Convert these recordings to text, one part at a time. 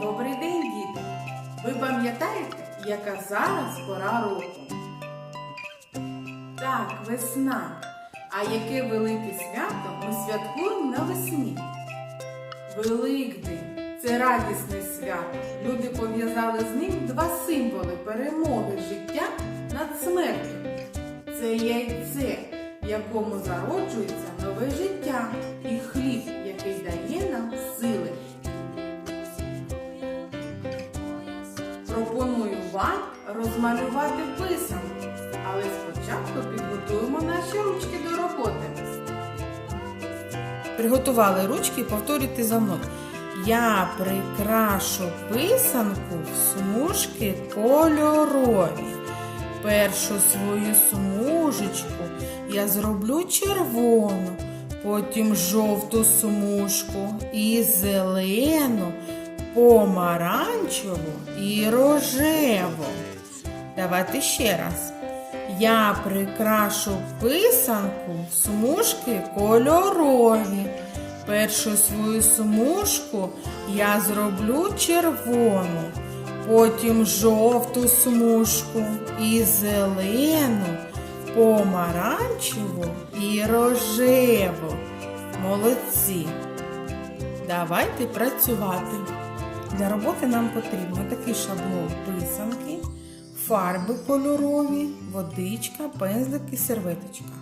Добрий день, діти! Ви пам'ятаєте, яка зараз пора року? Так, весна. А яке велике свято ми святкуємо навесні? Великдень це радісне свято. Люди пов'язали з ним два символи перемоги життя над смертю. Це яйце, в якому зароджується нове життя, і хліб, який дає нам Пропоную розмалювати писанку, але спочатку підготуємо наші ручки до роботи. Приготували ручки, повторюйте за мною. Я прикрашу писанку в смужки кольорові. Першу свою смужечку я зроблю червону, потім жовту смужку і зелену, помаранчеву і рожеву. Давайте ще раз. Я прикрашу писанку смужки кольорові. Першу свою смужку я зроблю червону, потім жовту смужку і зелену, помаранчеву і рожеву. Молодці! Давайте працювати. Для роботи нам потрібно такий шаблон писанки, фарби кольорові, водичка, пензлик і серветочка.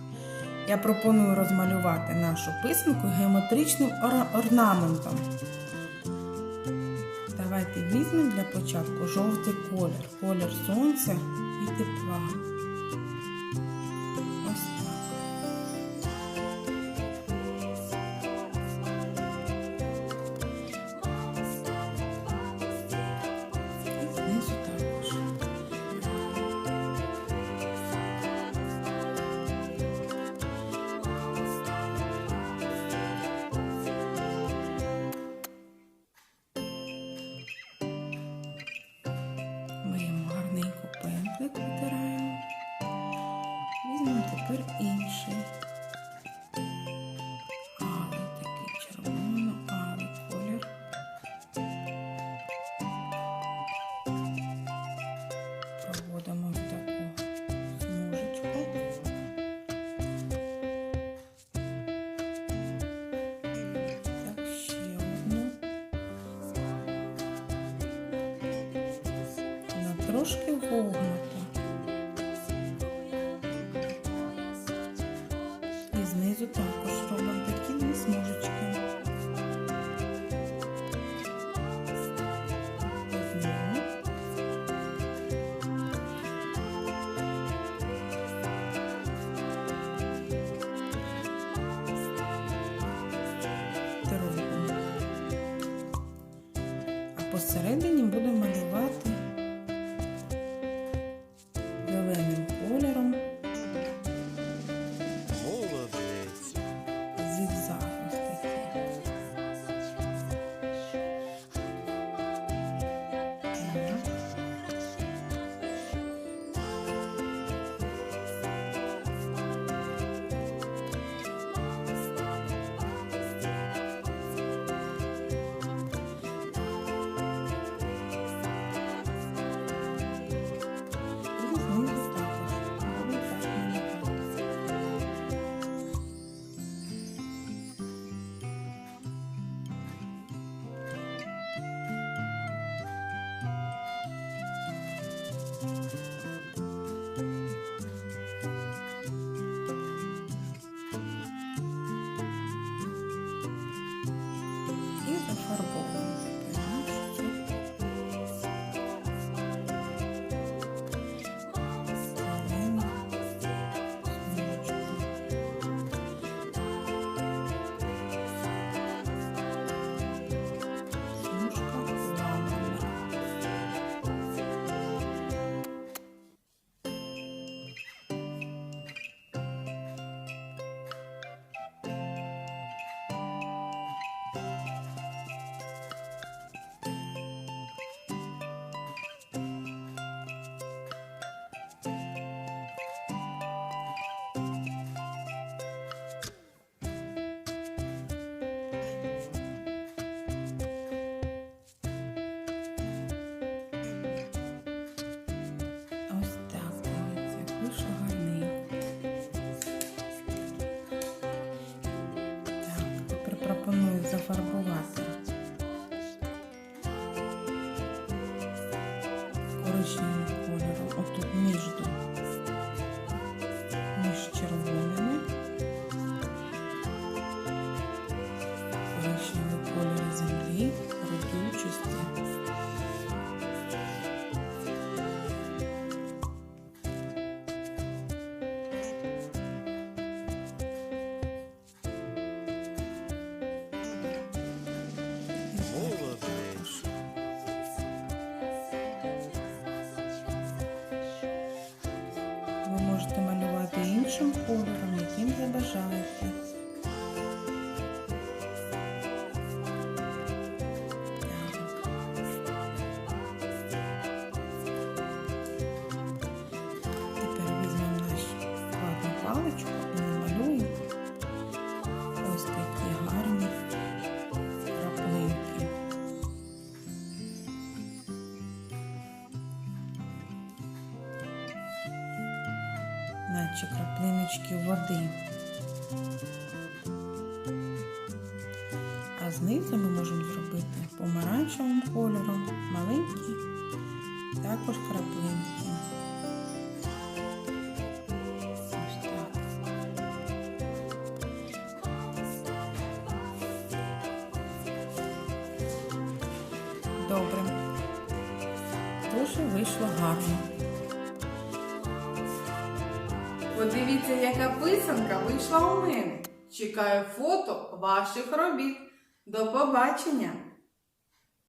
Я пропоную розмалювати нашу писанку геометричним орнаментом. Давайте візьмемо для початку жовтий колір, колір сонця і тепла. Візьмемо тепер інший. Алий такий червоно-алий колір. Проводимо таку смужечку. Так, ще одну. Трошки вогнута. Посередині будемо малювати фарбувати. Коричневий помаранчевим кольором, яким забажаєте. Тепер візьмемо нашу ватну паличку Наче краплиночки води. А знизу ми можемо зробити помаранчевим кольором маленькі також краплинки. Добре. Дуже вийшло гарно. Подивіться, яка писанка вийшла у мене. Чекаю фото ваших робіт. До побачення!